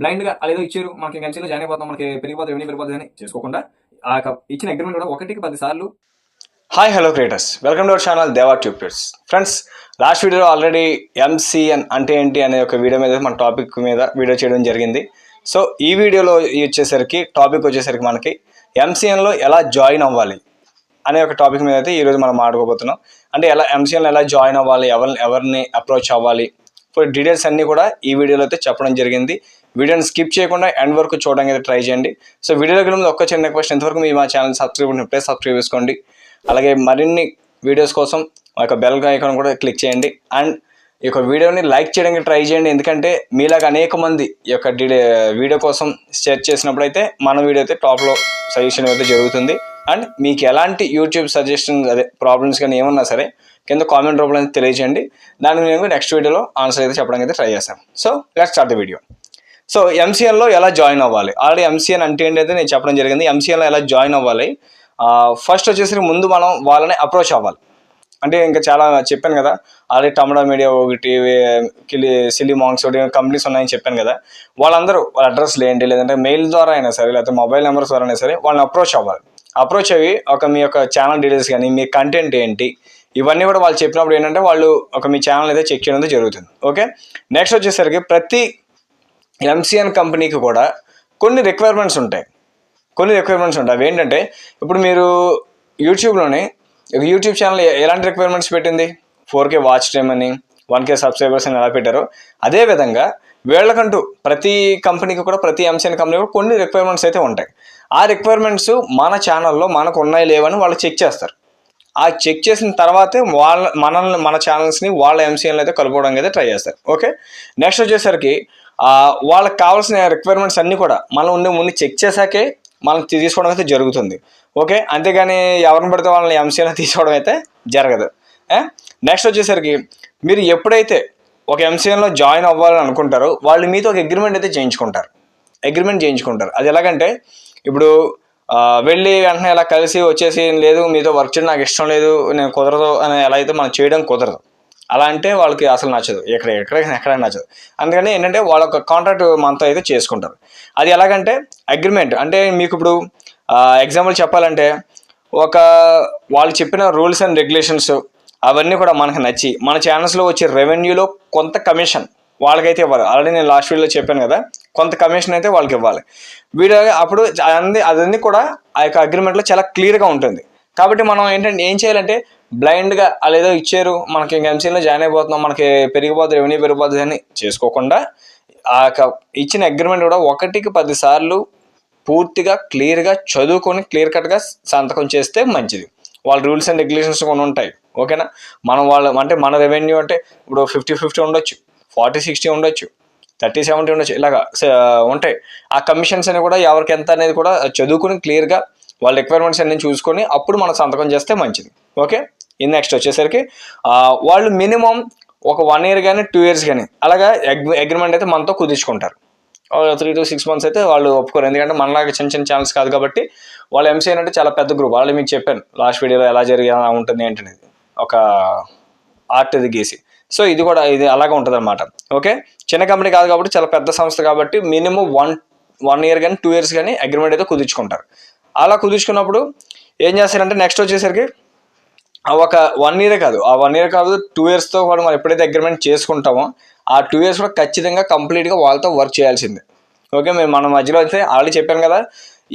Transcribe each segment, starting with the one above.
బ్లైండ్గా అదేదో ఇచ్చారు మనకి ఎంసీలో జాయిన్ అయిపోతాం మనకి పెరిగిపోతుంది రెవెన్యూ పెరిగిపోతుంది అని చేసుకోకుండా ఆ యొక్క ఇచ్చిన అగ్రిమెంట్ కూడా ఒకటికి పది సార్లు. Hi hello creators welcome to our channel Deva tubes friends last వీడియోలో ఆల్రెడీ ఎంసీఎన్ అంటే ఏంటి అనే ఒక వీడియో మీద మన టాపిక్ మీద వీడియో చేయడం జరిగింది. సో ఈ వీడియోలో వచ్చేసరికి టాపిక్ వచ్చేసరికి మనకి ఎంసీఎన్లో ఎలా జాయిన్ అవ్వాలి అనే ఒక టాపిక్ మీద అయితే ఈరోజు మనం మాట్లాడుకోబోతున్నాం అంటే ఎలా ఎంసీఎన్లో ఎలా జాయిన్ అవ్వాలి ఎవరిని ఎవరిని అప్రోచ్ అవ్వాలి ఇప్పుడు డీటెయిల్స్ అన్నీ కూడా ఈ వీడియోలో అయితే చెప్పడం జరిగింది. వీడియోని స్కిప్ చేయకుండా ఎండ్ వరకు చూడడానికి అయితే ట్రై చేయండి. సో వీడియోలోకి ముందు ఒక్క చిన్న క్వశ్చన్ ఇంతవరకు మీ మా ఛానల్ సబ్స్క్రైబ్ ఉంటే సబ్స్క్రైబ్ చేసుకోండి. అలాగే మరిన్ని వీడియోస్ కోసం మా యొక్క బెల్ ఐకాన్ కూడా క్లిక్ చేయండి. అండ్ ఈ యొక్క వీడియోని లైక్ చేయడానికి ట్రై చేయండి. ఎందుకంటే మీలాగా అనేక మంది ఈ యొక్క వీడియో కోసం సెర్చ్ చేసినప్పుడు అయితే మన వీడియో అయితే టాప్లో సజెషన్ అయితే జరుగుతుంది. అండ్ మీకు ఎలాంటి యూట్యూబ్ సజెషన్ అదే ప్రాబ్లమ్స్ కానీ ఏమన్నా సరే కింద కామెంట్ రూపంలో తెలియజేయండి. దానికి మేము నెక్స్ట్ వీడియోలో ఆన్సర్ అయితే చెప్పడానికి అయితే ట్రై చేస్తాం. So let start the video so ఎంసీఎన్లో ఎలా జాయిన్ అవ్వాలి? ఆల్రెడీ ఎంసీఎన్ అంటే ఏంటైతే నేను చెప్పడం జరిగింది ఎంసీఎన్లో ఎలా జాయిన్ అవ్వాలి? ఫస్ట్ వచ్చేసరికి ముందు మనం వాళ్ళని అప్రోచ్ అవ్వాలి. అంటే ఇంకా చాలా చెప్పాను కదా ఆల్రెడీ టమడా మీడియా ఒకటి వే- కిలి సిలి మాంగ్స్ ఒకటి కంపెనీస్ ఉన్నాయని చెప్పాను కదా వాళ్ళందరూ వాళ్ళ అడ్రస్లు ఏంటి లేదంటే మెయిల్ ద్వారా అయినా సరే లేకపోతే మొబైల్ నెంబర్స్ ద్వారా అయినా సరే వాళ్ళని అప్రోచ్ అవ్వాలి. అప్రోచ్ అయ్యి ఒక మీ యొక్క ఛానల్ డీటెయిల్స్ కానీ మీ కంటెంట్ ఏంటి ఇవన్నీ కూడా వాళ్ళు చెప్పినప్పుడు ఏంటంటే వాళ్ళు ఒక మీ ఛానల్ అయితే చెక్ చేయడం జరుగుతుంది. ఓకే? నెక్స్ట్ వచ్చేసరికి ప్రతి ఎంసీఎన్ కంపెనీకి కూడా కొన్ని రిక్వైర్మెంట్స్ ఉంటాయి. కొన్ని రిక్వైర్మెంట్స్ ఉంటాయి. అవి ఏంటంటే ఇప్పుడు మీరు యూట్యూబ్లోనే యూట్యూబ్ ఛానల్ ఎలాంటి రిక్వైర్మెంట్స్ పెట్టింది? ఫోర్ కే వాచ్ టైమ్ అని వన్ కే సబ్స్క్రైబర్స్ అని ఎలా పెట్టారో అదే విధంగా వీళ్ళకంటూ ప్రతి కంపెనీకి కూడా ప్రతి ఎంసీఎన్ కంపెనీ కూడా కొన్ని రిక్వైర్మెంట్స్ అయితే ఉంటాయి. ఆ రిక్వైర్మెంట్స్ మన ఛానల్లో మనకు ఉన్నాయి లేవని వాళ్ళు చెక్ చేస్తారు. ఆ చెక్ చేసిన తర్వాతే వాళ్ళ మనల్ని మన ఛానల్స్ని వాళ్ళ ఎంసీఎన్లు అయితే కలుపుకోవడానికి అయితే ట్రై చేస్తారు. ఓకే? నెక్స్ట్ వచ్చేసరికి వాళ్ళకి కావాల్సిన రిక్వైర్మెంట్స్ అన్నీ కూడా మనం ఉండే ముందు చెక్ చేశాకే మనం తీసుకోవడం అయితే జరుగుతుంది. ఓకే? అంతేగాని ఎవరిని పడితే వాళ్ళని ఎంసీఏలో తీసుకోవడం అయితే జరగదు. నెక్స్ట్ వచ్చేసరికి మీరు ఎప్పుడైతే ఒక ఎంసీఏలో జాయిన్ అవ్వాలని అనుకుంటారో వాళ్ళు మీతో ఒక అగ్రిమెంట్ అయితే చేయించుకుంటారు. అగ్రిమెంట్ చేయించుకుంటారు. అది ఎలాగంటే ఇప్పుడు వెళ్ళి వెంటనే ఇలా కలిసి వచ్చేసి లేదు మీతో వర్క్ చేయడం నాకు ఇష్టం లేదు నేను కుదరదు అని ఎలా అయితే మనం చేయడం కుదరదు. అలా అంటే వాళ్ళకి అసలు నచ్చదు. ఎక్కడ ఎక్కడ ఎక్కడ నచ్చదు. అందుకని ఏంటంటే వాళ్ళ ఒక కాంట్రాక్ట్ మనతో అయితే చేసుకుంటారు. అది ఎలాగంటే అగ్రిమెంట్ అంటే మీకు ఇప్పుడు ఎగ్జాంపుల్ చెప్పాలంటే ఒక వాళ్ళు చెప్పిన రూల్స్ అండ్ రెగ్యులేషన్స్ అవన్నీ కూడా మనకు నచ్చి మన ఛానల్స్లో వచ్చే రెవెన్యూలో కొంత కమిషన్ వాళ్ళకైతే ఇవ్వాలి. ఆల్రెడీ నేను లాస్ట్ వీడియోలో చెప్పాను కదా కొంత కమిషన్ అయితే వాళ్ళకి ఇవ్వాలి. వీడియో అప్పుడు అన్ని అదన్నీ కూడా ఆ యొక్క అగ్రిమెంట్లో చాలా క్లియర్గా ఉంటుంది. కాబట్టి మనం ఏంటంటే ఏం చేయాలంటే బ్లైండ్గా వాళ్ళు ఏదో ఇచ్చారు. మనకి ఇంకా ఎంసీలో జాయిన్ అయిపోతున్నాం. మనకి పెరిగిపోతుంది రెవెన్యూ పెరిగిపోతుంది అని చేసుకోకుండా ఆ యొక్క ఇచ్చిన అగ్రిమెంట్ కూడా ఒకటికి పది సార్లు పూర్తిగా క్లియర్గా చదువుకొని క్లియర్ కట్గా సంతకం చేస్తే మంచిది. వాళ్ళ రూల్స్ అండ్ రెగ్యులేషన్స్ కొన్ని ఉంటాయి. ఓకేనా మనం వాళ్ళ అంటే మన రెవెన్యూ అంటే ఇప్పుడు ఫిఫ్టీ ఫిఫ్టీ ఉండొచ్చు. ఫార్టీ సిక్స్టీ ఉండొచ్చు. థర్టీ సెవెంటీ ఉండొచ్చు. ఇలాగా ఉంటాయి. ఆ కమిషన్స్ అని కూడా ఎవరికి ఎంత అనేది కూడా చదువుకుని క్లియర్గా వాళ్ళ రిక్వైర్మెంట్స్ అన్ని చూసుకొని అప్పుడు మనం సంతకం చేస్తే మంచిది. ఓకే ఇది నెక్స్ట్ వచ్చేసరికి వాళ్ళు మినిమం ఒక వన్ ఇయర్ కానీ టూ ఇయర్స్ కానీ అలాగా అగ్రిమెంట్ అయితే మనతో కుదుర్చుకుంటారు. త్రీ టు సిక్స్ మంత్స్ అయితే వాళ్ళు ఒప్పుకోరు. ఎందుకంటే మనలాగా చిన్న చిన్న ఛానల్స్ కాదు కాబట్టి వాళ్ళు ఎంసీఎన్ అంటే చాలా పెద్ద గ్రూప్ వాళ్ళు మీకు చెప్పాను లాస్ట్ వీడియోలో ఎలా జరిగి ఎలా ఉంటుంది ఏంటనేది ఒక ఆర్ట్ ఇది గీసి. సో ఇది కూడా ఇది అలాగే ఉంటుంది అనమాట ఓకే? చిన్న కంపెనీ కాదు కాబట్టి చాలా పెద్ద సంస్థ కాబట్టి మినిమం వన్ వన్ ఇయర్ కానీ టూ ఇయర్స్ కానీ అగ్రిమెంట్ అయితే కుదుర్చుకుంటారు. అలా కుదుర్చుకున్నప్పుడు ఏం చేస్తారంటే నెక్స్ట్ వచ్చేసరికి ఒక వన్ ఇయర్ కాదు. ఆ వన్ ఇయర్ కాదు టూ ఇయర్స్తో కూడా మనం ఎప్పుడైతే అగ్రిమెంట్ చేసుకుంటామో ఆ టూ ఇయర్స్ కూడా ఖచ్చితంగా కంప్లీట్గా వాళ్ళతో వర్క్ చేయాల్సిందే. ఓకే మేము మన మధ్యలో అయితే ఆల్రెడీ చెప్పాను కదా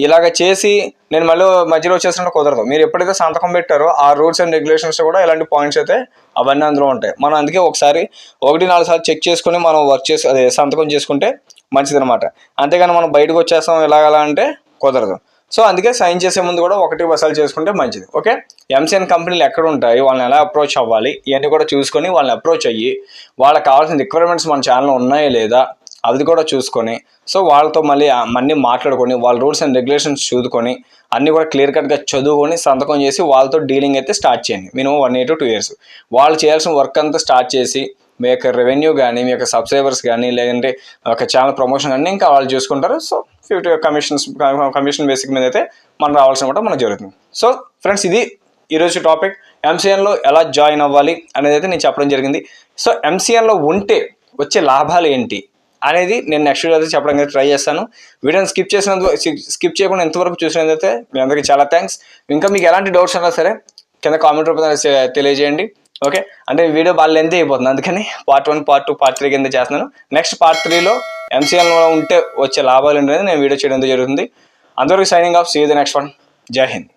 ఇలాగ చేసి నేను మళ్ళీ మధ్యలో వచ్చేసినట్టు కుదరదు. మీరు ఎప్పుడైతే సంతకం పెట్టారో ఆ రూల్స్ అండ్ రెగ్యులేషన్స్ కూడా ఇలాంటి పాయింట్స్ అయితే అవన్నీ అందులో ఉంటాయి. మనం అందుకే ఒకసారి ఒకటి నాలుగు సార్లు చెక్ చేసుకుని మనం వర్క్ చేసి అదే సంతకం చేసుకుంటే మంచిదనమాట అంతేగాని మనం బయటకు వచ్చేస్తాం ఎలాగలా అంటే కుదరదు. సో అందుకే సైన్ చేసే ముందు కూడా ఒకటి బసాలు చేసుకుంటే మంచిది ఓకే? ఎంసీఎన్ కంపెనీలు ఎక్కడ ఉంటాయి వాళ్ళని ఎలా అప్రోచ్ అవ్వాలి ఇవన్నీ కూడా చూసుకొని వాళ్ళని అప్రోచ్ అయ్యి వాళ్ళకి కావాల్సిన రిక్వైర్మెంట్స్ మన ఛానల్లో ఉన్నాయా లేదా అది కూడా చూసుకొని సో వాళ్ళతో మళ్ళీ ఆ- అన్నీ మాట్లాడుకొని వాళ్ళ రూల్స్ అండ్ రెగ్యులేషన్స్ చూసుకొని అన్నీ కూడా క్లియర్ కట్గా చదువుకొని సంతకం చేసి వాళ్ళతో డీలింగ్ అయితే స్టార్ట్ చేయండి minimum one year to two years వాళ్ళు చేయాల్సిన వర్క్ అంతా స్టార్ట్ చేసి మీ యొక్క రెవెన్యూ కానీ మీ యొక్క సబ్స్క్రైబర్స్ కానీ లేదంటే ఒక ఛానల్ ప్రమోషన్ కానీ ఇంకా వాళ్ళు చూసుకుంటారు. So future commissions commission basic మీద అయితే మనం రావాల్సిన కూడా మనకు జరుగుతుంది. సో ఫ్రెండ్స్ ఇది ఈరోజు టాపిక్ ఎంసీఎన్లో ఎలా జాయిన్ అవ్వాలి అనేది అయితే నేను చెప్పడం జరిగింది. సో ఎంసీఎన్లో ఉంటే వచ్చే లాభాలు ఏంటి అనేది నేను నెక్స్ట్ వీడియో అయితే చెప్పడానికి ట్రై చేస్తాను. వీడియోని స్కిప్ చేసినందుకు స్కిప్ చేయకుండా ఎంతవరకు చూసినందుకైతే మీ అందరికీ చాలా థ్యాంక్స్ ఇంకా మీకు ఎలాంటి డౌట్స్ ఉన్నా సరే కింద కామెంట్ రూపంలో తెలియజేయండి. ఓకే? అంటే వీడియో బాగా లెంత్ అయిపోతుంది. అందుకని part one part two part three కింద చేస్తున్నాను. నెక్స్ట్ పార్ట్ త్రీలో ఎంసీఎల్లో ఉంటే వచ్చే లాభాలు ఉండేది నేను వీడియో చేయడం జరుగుతుంది. అందరికీ signing off see the next one జై హింద్